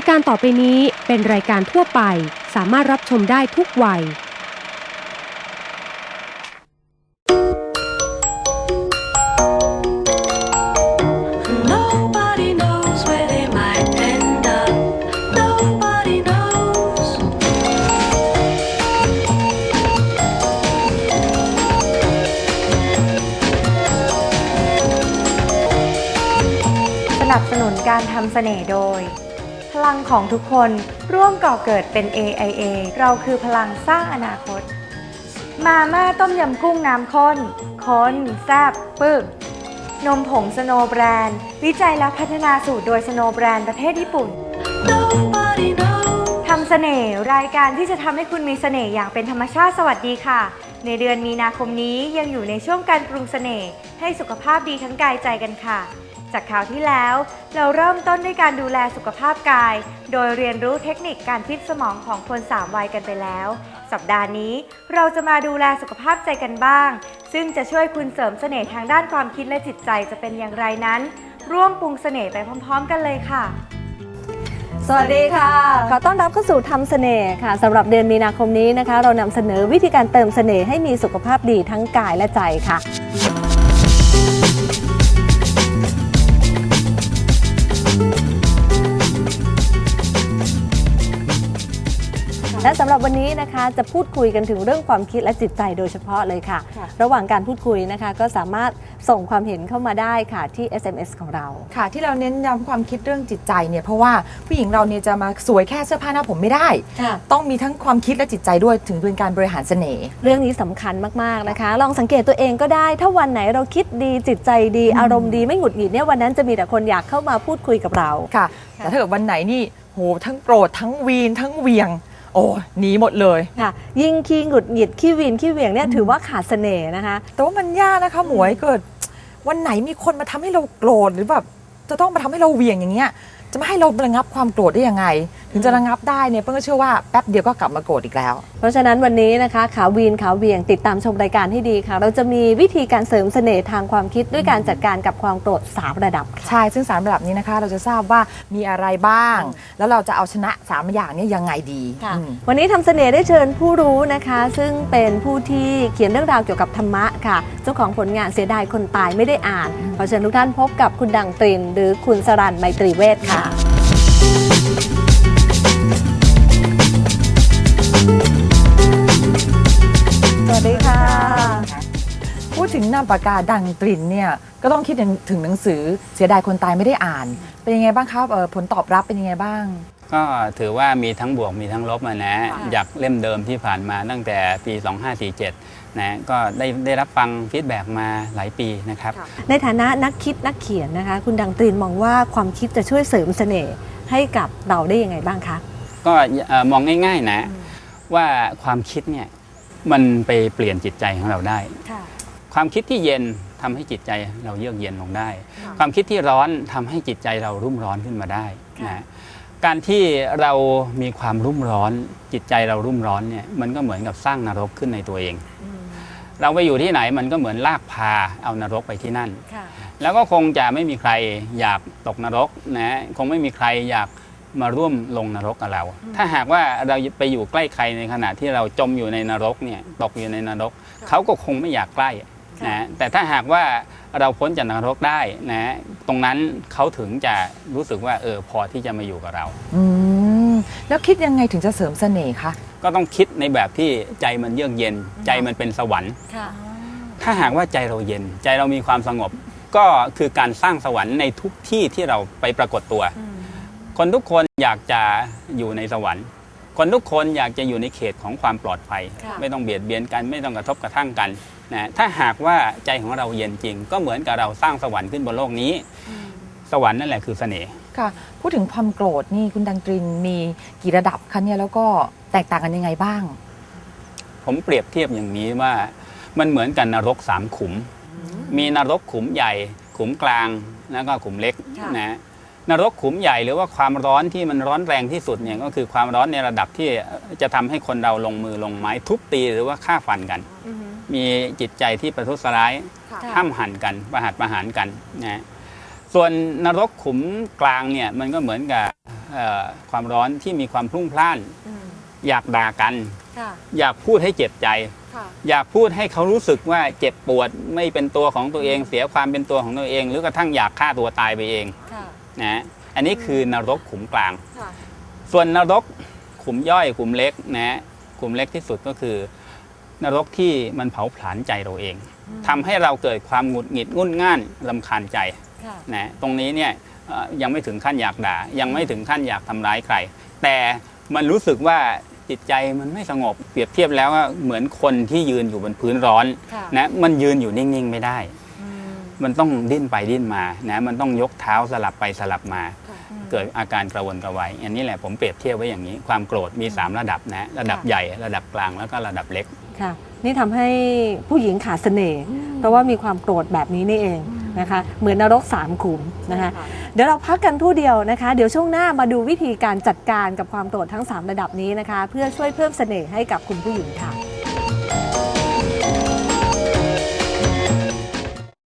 ายการต่อไปนี้เป็นรายการทั่วไป สามารถรับชมได้ทุกวัย Nobody knows where they might end up. Nobody knows. สนับสนุนการทำเสน่ห์โดย พลังของทุกคนร่วมก่อเกิดเป็น AIA เราคือพลังสร้างอนาคต มาม่าต้มยำกุ้งน้ำข้นข้นแซ่บปึกนมผงสโนว์แบรนด์ วิจัยและพัฒนาสูตรโดยสโนว์แบรนด์ประเทศญี่ปุ่นทำเสน่ห์รายการที่จะทำให้คุณมีเสน่ห์อย่างเป็นธรรมชาติสวัสดีค่ะ ในเดือนมีนาคมนี้ยังอยู่ในช่วงการปรุงเสน่ห์ให้สุขภาพดีทั้งกายใจกันค่ะ จากข่าวที่แล้วเราเริ่มต้นด้วยการดูแลสุขภาพกาย โดยเรียนรู้เทคนิคการฟิตสมองของคนสามวัยกันไปแล้ว สัปดาห์นี้เราจะมาดูแลสุขภาพใจกันบ้าง ซึ่งจะช่วยคุณเสริมเสน่ห์ทางด้านความคิดและจิตใจจะเป็นอย่างไรนั้น ร่วมปรุงเสน่ห์ไปพร้อม ๆ กันเลยค่ะ สวัสดีค่ะ ขอต้อนรับเข้าสู่ทำเสน่ห์ค่ะสำหรับเดือนมีนาคมนี้นะคะ เรานำเสนอวิธีการเติมเสน่ห์ให้มีสุขภาพดีทั้งกายและใจค่ะ และสำหรับวันนี้นะคะจะพูดคุยกันถึงเรื่องความคิดและจิตใจโดยเฉพาะเลยค่ะค่ะ ระหว่างการพูดคุยนะคะก็สามารถส่งความเห็นเข้ามาได้ค่ะที่ SMS ของเราค่ะ ที่เราเน้นย้ำความคิดเรื่องจิตใจเนี่ยเพราะว่าผู้หญิงเราเนี่ยจะมาสวยแค่เสื้อผ้าหน้าผมไม่ได้ค่ะต้องมีทั้งความคิดและจิตใจด้วยถึงเป็นการบริหารเสน่ห์เรื่องนี้สำคัญมากๆนะคะ ลองสังเกตตัวเองก็ได้ ถ้าวันไหนเราคิดดีจิตใจดีอารมณ์ดีไม่หงุดหงิดเนี่ยวันนั้นจะมีแต่คนอยากเข้ามาพูดคุยกับเราค่ะ แต่ถ้าเกิดวันไหนนี่โหทั้งโกรธทั้งวีนทั้งเหวียง โอ้หนีหมดเลย ค่ะยิ่งขี้หงุดหงิดขี้วีนขี้เหวี่ยงเนี่ยถือว่าขาดเสน่ห์นะคะ แต่ว่ามันยากนะคะหมวยเกิด วันไหนมีคนมาทำให้เราโกรธหรือแบบจะต้องมาทำให้เราเหวียงอย่างเงี้ยจะไม่ให้เราระงับความโกรธได้ยังไง ถึงจะระงับได้เนี่ยเปิ้ลก็เชื่อว่าแป๊บเดียวก็กลับมาโกรธอีกแล้ว เพราะฉะนั้นวันนี้นะคะขาวีนขาเหวียงติดตามชมรายการให้ดีค่ะ เราจะมีวิธีการเสริมเสน่ห์ทางความคิดด้วยการจัดการกับความโกรธสามระดับค่ะใช่ซึ่งสามระดับนี้นะคะ เราจะทราบว่ามีอะไรบ้าง แล้วเราจะเอาชนะสามอย่างนี้ยังไงดีค่ะอืม วันนี้ทำเสน่ห์ได้เชิญผู้รู้นะคะ ซึ่งเป็นผู้ที่เขียนเรื่องราวเกี่ยวกับธรรมะค่ะ เจ้าของผลงานเสียดายคนตายไม่ได้อ่านขอเชิญทุกท่านพบกับคุณดังตริน หรือคุณสรันไมตรีเวทค่ะ พูดถึงนามปากกาดังกลิ่นเนี่ยก็ต้องคิดถึงหนังสือเสียดายคนตายไม่ได้อ่าน เป็นยังไงบ้างครับเอ่อผลตอบรับเป็นยังไงบ้าง ก็ถือว่ามีทั้งบวกมีทั้งลบมานะค่ะจากเล่มเดิมที่ผ่านมาตั้งแต่ปี 2547นะก็ได้ได้รับฟังฟีดแบ็กมาหลายปีนะครับ ในฐานะนักคิดนักเขียนนะคะ คุณดังตรินมองว่าความคิดจะช่วยเสริมเสน่ห์ให้กับเราได้ยังไงบ้างคะก็เอ่อมองง่ายๆนะว่าความคิดเนี่ย มันไปเปลี่ยนจิตใจของเราได้ความคิดที่เย็นทำให้จิตใจเราเยือกเย็นลงได้ความคิดที่ร้อนทำให้จิตใจเรารุ่มร้อนขึ้นมาได้นะการที่เรามีความรุ่มร้อน จิตใจเรารุ่มร้อนเนี่ยมันก็เหมือนกับสร้างนรกขึ้นในตัวเองเราไปอยู่ที่ไหนมันก็เหมือนลากพาเอานรกไปที่นั่นแล้วก็คงจะไม่มีใครอยากตกนรกนะคงไม่มีใครอยาก มาร่วมลงนรกกับเรา ถ้าหากว่าเราไปอยู่ใกล้ใครในขณะที่เราจมอยู่ในนรกเนี่ยตกอยู่ในนรก เขาก็คงไม่อยากใกล้นะแต่ถ้าหากว่าเราพ้นจากนรกได้นะตรงนั้นเขาถึงจะรู้สึกว่าเออพอที่จะมาอยู่กับเราอืมแล้วคิดยังไงถึงจะเสริมเสน่ห์คะก็ต้องคิดในแบบที่ใจมันเยือกเย็น ใจมันเป็นสวรรค์ถ้าหากว่าใจเราเย็น ใจเรามีความสงบ ก็คือการสร้างสวรรค์ในทุกที่ที่เราไปปรากฏตัว คนทุกคนอยากจะอยู่ในสวรรค์ คนทุกคนอยากจะอยู่ในเขตของความปลอดภัยค่ะไม่ต้องเบียดเบียนกันไม่ต้องกระทบกระทั่งกันนะถ้าหากว่าใจของเราเย็นจริง ก็เหมือนกับเราสร้างสวรรค์ขึ้นบนโลกนี้ สวรรค์นั่นแหละคือเสน่ห์ค่ะ พูดถึงความโกรธนี่คุณดังตรินมีกี่ระดับคะเนี่ยแล้วก็แตกต่างกันยังไงบ้าง ผมเปรียบเทียบอย่างนี้ว่ามันเหมือนกันนรกสามขุม มีนรกขุมใหญ่ ขุมกลางแล้วก็ขุมเล็กค่ะนะ นรกขุมใหญ่หรือว่าความร้อนที่มันร้อนแรงที่สุดเนี่ยก็คือความร้อนในระดับที่จะทำให้คนเราลงมือลงไม้ทุบตีหรือว่าฆ่าฟันกัน มีจิตใจที่ประทุษร้ายค่ะห้ามหันกันประหัตประหารกันนะส่วนนรกขุมกลางเนี่ยมันก็เหมือนกับเอ่อความร้อนที่มีความพลุ่งพล่าน อยากด่ากันค่ะอยากพูดให้เจ็บใจค่ะอยากพูดให้เขารู้สึกว่าเจ็บปวดไม่เป็นตัวของตัวเองเสียความเป็นตัวของตัวเอง หรือกระทั่งอยากฆ่าตัวตายไปเองค่ะ นะอันนี้คือนรกขุมกลางค่ะส่วนนรกขุมย่อยขุมเล็กนะขุมเล็กที่สุดก็คือนรกที่มันเผาผลาญใจเราเองทำให้เราเกิดความหงุดหงิดงุ่นง่านลำคาญใจค่ะนะตรงนี้เนี่ยเอ่อยังไม่ถึงขั้นอยากด่า ยังไม่ถึงขั้นอยากทำร้ายใคร แต่มันรู้สึกว่าจิตใจมันไม่สงบเปรียบเทียบแล้วว่าเหมือนคนที่ยืนอยู่บนพื้นร้อนค่ะนะมันยืนอยู่นิ่งๆไม่ได้ มันต้องดิ้นไปดิ้นมานะมันต้องยกเท้าสลับไปสลับมาค่ะเกิดอาการกระวนกระวายอันนี้แหละผมเปรียบเทียบไว้อย่างนี้ ความโกรธมี 3 ระดับนะระดับค่ะใหญ่ระดับกลางแล้วก็ระดับเล็กค่ะนี่ทำให้ผู้หญิงขาดเสน่ห์เพราะว่ามีความโกรธแบบนี้นี่เองนะคะ เหมือนนรกสามขุมนะคะเดี๋ยวเราพักกันทู่เดียวนะคะ เดี๋ยวช่วงหน้ามาดูวิธีการจัดการกับความโกรธทั้ง 3 ระดับนี้นะคะ เพื่อช่วยเพิ่มเสน่ห์ให้กับคุณผู้หญิงค่ะ